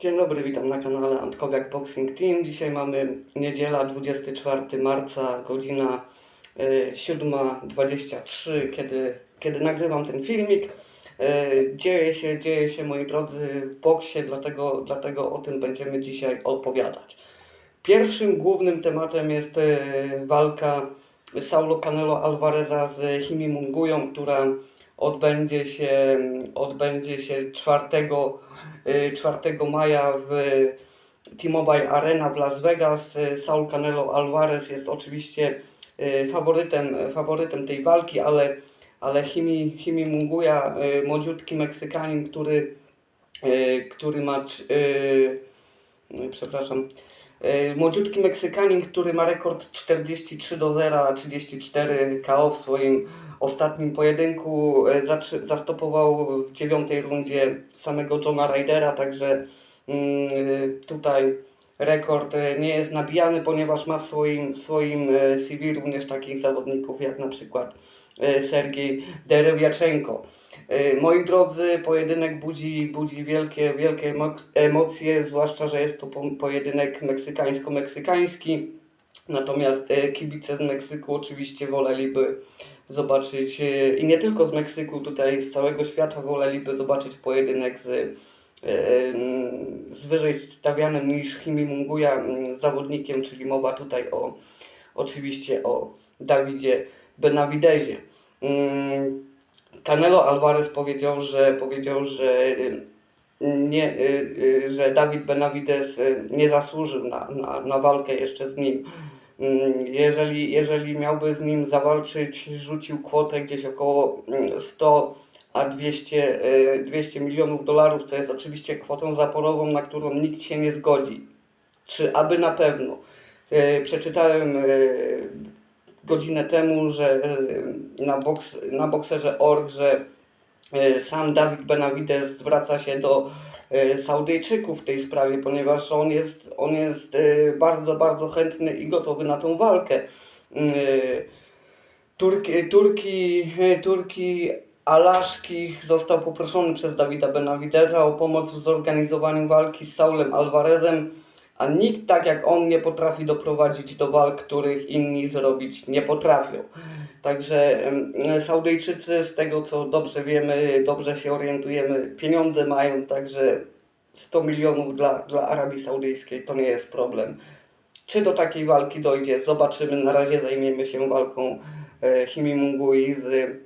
Dzień dobry, witam na kanale Antkowiak Boxing Team. Dzisiaj mamy niedziela 24 marca, godzina y, 7.23, kiedy, kiedy nagrywam ten filmik. Y, Dzieje się, dzieje się moi drodzy w boksie, dlatego, dlatego o tym będziemy dzisiaj opowiadać. Pierwszym głównym tematem jest y, walka Saulo Canelo Alvareza z Himi Mungują, która odbędzie się, odbędzie się 4, y, 4 maja w T-Mobile Arena w Las Vegas. Y, Saul Canelo Alvarez jest oczywiście y, faworytem, faworytem tej walki, ale, ale Himi, Himi Munguja, y, młodziutki Meksykanin, który, y, który ma y, y, przepraszam, y, młodziutki Meksykanin, który ma rekord 43 do 0, 34 KO w swoim ostatnim pojedynku, zatrzy- zastopował w dziewiątej rundzie samego Johna Rydera, także mm, y, tutaj rekord y, nie jest nabijany, ponieważ ma w swoim, w swoim y, CV również takich zawodników jak na przykład y, Sergiej Derewiaczenko. Moi drodzy, pojedynek budzi, budzi wielkie, wielkie emo- emocje, zwłaszcza, że jest to po- pojedynek meksykańsko-meksykański. Natomiast e, kibice z Meksyku oczywiście woleliby zobaczyć, e, i nie tylko z Meksyku, tutaj z całego świata woleliby zobaczyć pojedynek z, e, z wyżej stawianym niż Himi Munguja mm, zawodnikiem, czyli mowa tutaj o oczywiście o Dawidzie Benavidezie. Mm, Canelo Alvarez powiedział, że powiedział, że y, nie, y, y, że Dawid Benavidez y, nie zasłużył na, na, na walkę jeszcze z nim. Mm, Jeżeli, jeżeli miałby z nim zawalczyć, rzucił kwotę gdzieś około mm, 100 a 200, y, 200 milionów dolarów, co jest oczywiście kwotą zaporową, na którą nikt się nie zgodzi. Czy aby na pewno? Y, Przeczytałem y, godzinę temu, że na, boks, na bokserze.org, że sam Dawid Benavidez zwraca się do Saudyjczyków w tej sprawie, ponieważ on jest, on jest bardzo, bardzo chętny i gotowy na tą walkę. Y, Turki, Turki, Turki Alaszkich został poproszony przez Dawida Benavideza o pomoc w zorganizowaniu walki z Saulem Alvarezem, a nikt tak jak on nie potrafi doprowadzić do walk, których inni zrobić nie potrafią. Także Saudyjczycy, z tego co dobrze wiemy, dobrze się orientujemy, pieniądze mają, także 100 milionów dla, dla Arabii Saudyjskiej to nie jest problem. Czy do takiej walki dojdzie, zobaczymy. Na razie zajmiemy się walką e, Himi Mungui z,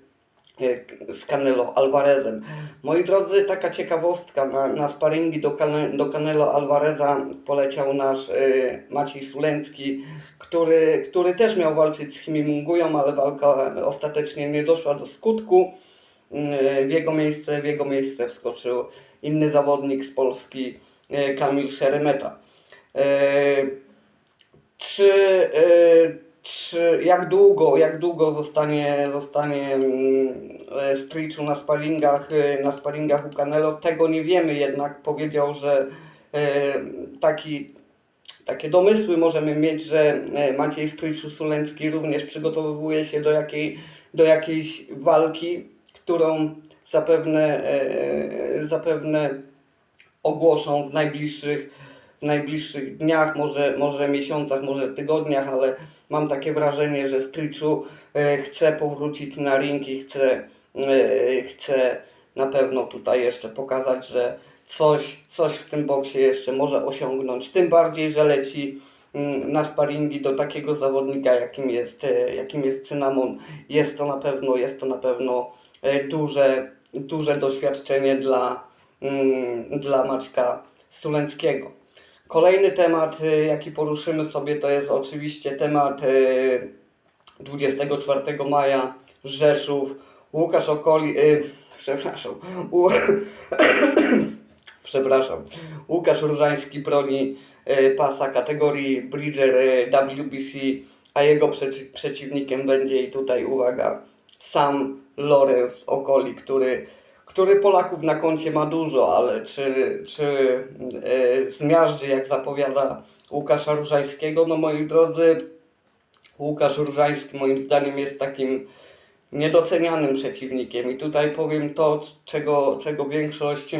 z Canelo Alvarezem. Moi drodzy, taka ciekawostka, na, na sparingi do, Cane, do Canelo Alvareza poleciał nasz e, Maciej Sulencki, który, który też miał walczyć z Himi Mungują, ale walka ostatecznie nie doszła do skutku. E, W jego miejsce, w jego miejsce wskoczył inny zawodnik z Polski, e, Kamil Szeremeta. E, Czy, e, czy jak długo, jak długo zostanie, zostanie mm, e, Striczu na sparingach, e, na sparingach u Canelo, tego nie wiemy, jednak powiedział, że e, taki, takie domysły możemy mieć, że Maciej Striczu Sulencki również przygotowuje się do, jakiej, do jakiejś walki, którą zapewne, zapewne ogłoszą w najbliższych najbliższych dniach, może, może miesiącach, może tygodniach, ale mam takie wrażenie, że Striczu e, chce powrócić na ring i chce, chce na pewno tutaj jeszcze pokazać, że coś, coś w tym boksie jeszcze może osiągnąć. Tym bardziej, że leci mm, na sparingi do takiego zawodnika, jakim jest, e, jakim jest Cynamon. Jest to na pewno, jest to na pewno e, duże, duże doświadczenie dla, mm, dla Maćka Sulenckiego. Kolejny temat, y, jaki poruszymy sobie, to jest oczywiście temat y, 24 maja Rzeszów. Łukasz Okoli, y, przepraszam, U, przepraszam, Łukasz Różański broni y, pasa kategorii Bridger y, WBC, a jego przeci- przeciwnikiem będzie i tutaj uwaga, sam Lorenz Okoli, który który Polaków na koncie ma dużo, ale czy, czy e, zmiażdży, jak zapowiada Łukasza Różańskiego? No moi drodzy, Łukasz Różański moim zdaniem jest takim niedocenianym przeciwnikiem i tutaj powiem to, czego, czego większość,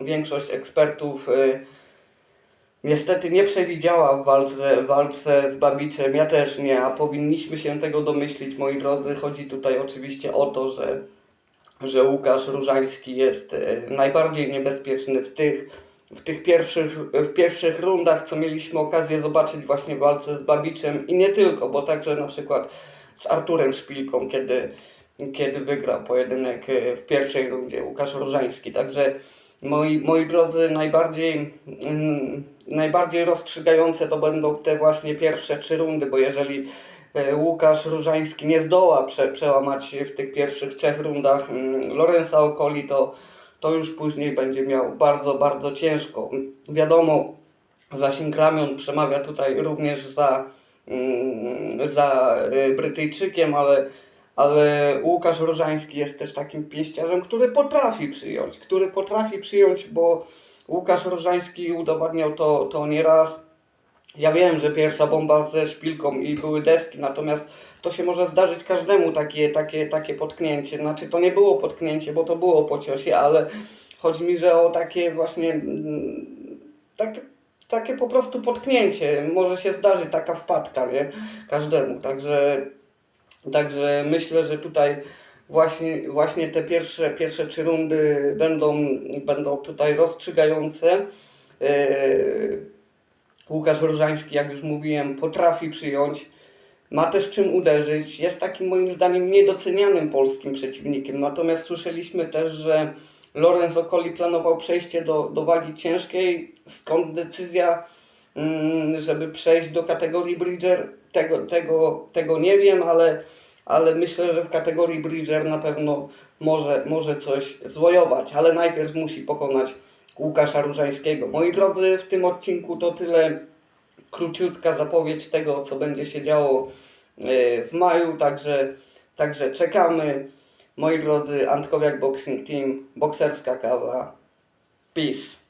większość ekspertów e, niestety nie przewidziała w walce, w walce z Babiczem, ja też nie, a powinniśmy się tego domyślić, moi drodzy. Chodzi tutaj oczywiście o to, że, że Łukasz Różański jest e, najbardziej niebezpieczny w tych, w tych pierwszych, w pierwszych rundach, co mieliśmy okazję zobaczyć właśnie w walce z Babiczem i nie tylko, bo także na przykład z Arturem Szpilką, kiedy, kiedy wygrał pojedynek e, w pierwszej rundzie Łukasz Różański. Także moi, moi drodzy, najbardziej, mm, najbardziej rozstrzygające to będą te właśnie pierwsze trzy rundy, bo jeżeli Łukasz Różański nie zdoła prze, przełamać w tych pierwszych trzech rundach mm, Lorenza Okoli, to, to już później będzie miał bardzo, bardzo ciężko. Wiadomo, zasięg ramion przemawia tutaj również za, mm, za y, Brytyjczykiem, ale, ale Łukasz Różański jest też takim pięściarzem, który potrafi przyjąć, który potrafi przyjąć, bo Łukasz Różański udowadniał to, to nieraz. Ja wiem, że pierwsza bomba ze szpilką i były deski, natomiast to się może zdarzyć każdemu takie, takie, takie potknięcie. Znaczy to nie było potknięcie, bo to było po ciosie, ale chodzi mi, że o takie właśnie mm, takie, takie po prostu potknięcie. Może się zdarzyć taka wpadka, nie? Każdemu. Także, także myślę, że tutaj właśnie, właśnie te pierwsze, pierwsze trzy rundy będą, będą tutaj rozstrzygające. Yy, Łukasz Różański, jak już mówiłem, potrafi przyjąć, ma też czym uderzyć, jest takim moim zdaniem niedocenianym polskim przeciwnikiem. Natomiast słyszeliśmy też, że Lorenz Okoli planował przejście do, do wagi ciężkiej, skąd decyzja, mm, żeby przejść do kategorii Bridger, tego, tego, tego nie wiem, ale, ale myślę, że w kategorii Bridger na pewno może, może coś zwojować, ale najpierw musi pokonać Łukasza Różańskiego. Moi drodzy, w tym odcinku to tyle króciutka zapowiedź tego, co będzie się działo e, w maju, także, także czekamy. Moi drodzy, Antkowiak Boxing Team, bokserska kawa. Peace.